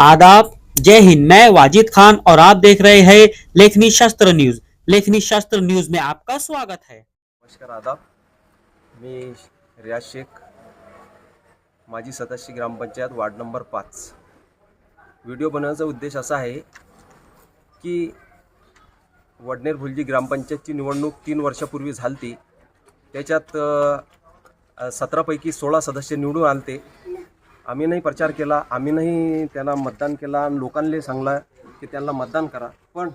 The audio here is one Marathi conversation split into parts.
आदाब। जय हिंद। मैं वाजिद खान और आप देख रहे हैं लेखनी शास्त्र न्यूज। लेखनी शास्त्र न्यूज में आपका स्वागत है। नमस्कार आदाब। मी रियाज शेख माजी सदस्य ग्रामपंचायत वार्ड नंबर पाच. व्हिडिओ बनवण्याचा उद्देश असा आहे की वडनेर भुलजी ग्रामपंचायतची निवडणूक तीन वर्षापूर्वी झालती. त्याच्यात सतरापैकी सोळा सदस्य निवडून आलते. आम्ही नाही प्रचार केला आम्ही नाही त्यांना मतदान केला आणि लोकांना सांगला की त्यांना मतदान करा. पण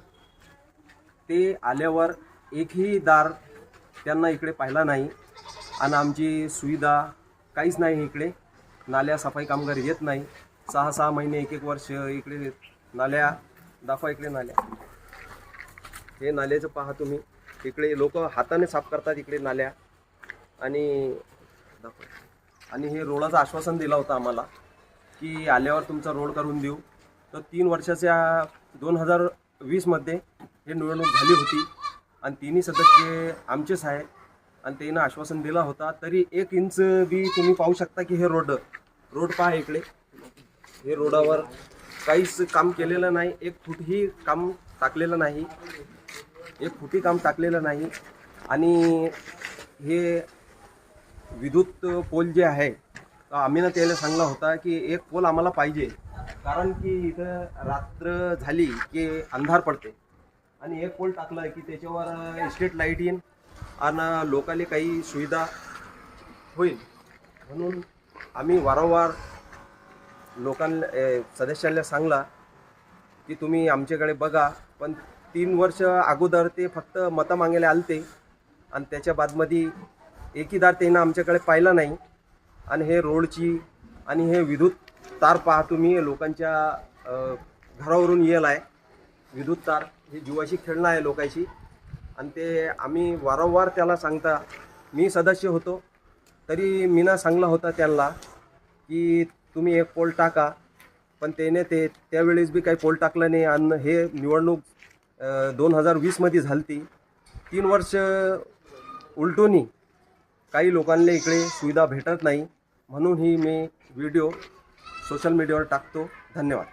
ते आल्यावर एकही दार त्यांना इकडे पाहिला नाही आणि आमची सुविधा काहीच नाही इकडे. नाल्या सफाई कामगार येत नाही. सहा सहा महिने एक एक वर्ष इकडे नाल्या दाफा इकडे नाल्या. हे नाल्याचं पहा तुम्ही. इकडे लोक हाताने साफ करतात इकडे नाल्या. आणि दाखवा. आणि हे रोडाचं आश्वासन दिलं होतं आम्हाला की आल्यावर तुमचा रोड करून देऊ. तर तीन वर्षाच्या दोन हजार वीसमध्ये हे निवडणूक झाली होती. आणि तिन्ही सदस्य आमचेच आहे. आणि त्यांना आश्वासन दिला होता. तरी एक इंच बी तुम्ही पाहू शकता की हे रोड रोड पहा इकडे. हे रोडावर काहीच काम केलेलं नाही. एक फूटही काम टाकलेलं नाही. एक फुटी काम टाकलेलं नाही. आणि हे विद्युत पोल जे आहे तर आम्ही ना त्याला सांगला होता की एक पोल आम्हाला पाहिजे. कारण की इथं रात्र झाली की अंधार पडते. आणि एक पोल टाकला की त्याच्यावर स्ट्रीट लाइट येईन आणि लोकाले काही सुविधा होईल. म्हणून आम्ही वारंवार लोकांना ए, सदस्यांना सांगला की तुम्ही आमच्याकडे बघा. पण तीन वर्ष अगोदर ते फक्त मतं मागायला आलते आणि त्याच्या बादमध्ये एकीदार त्यानं आमच्याकडे पाहिला नाही. आणि हे रोडची आणि हे विद्युत तार पहा तुम्ही लोकांच्या घरावरून येल आहे. विद्युत तार हे जीवाशी खेळणं आहे लोकांशी. आणि ते आम्ही वारंवार त्याला सांगता. मी सदस्य होतो. तरी मी ना सांगला होता त्यांना की तुम्ही एक पोल टाका. पण त्याने ते त्यावेळेस बी काही पोल टाकलं नाही. आणि हे निवडणूक दोन हजार वीसमध्ये झाली ती तीन वर्ष उलटूनही काही लोकांना इकडे सुविधा भेटत नाही म्हणून ही मी व्हिडिओ सोशल मीडियावर टाकतो. धन्यवाद.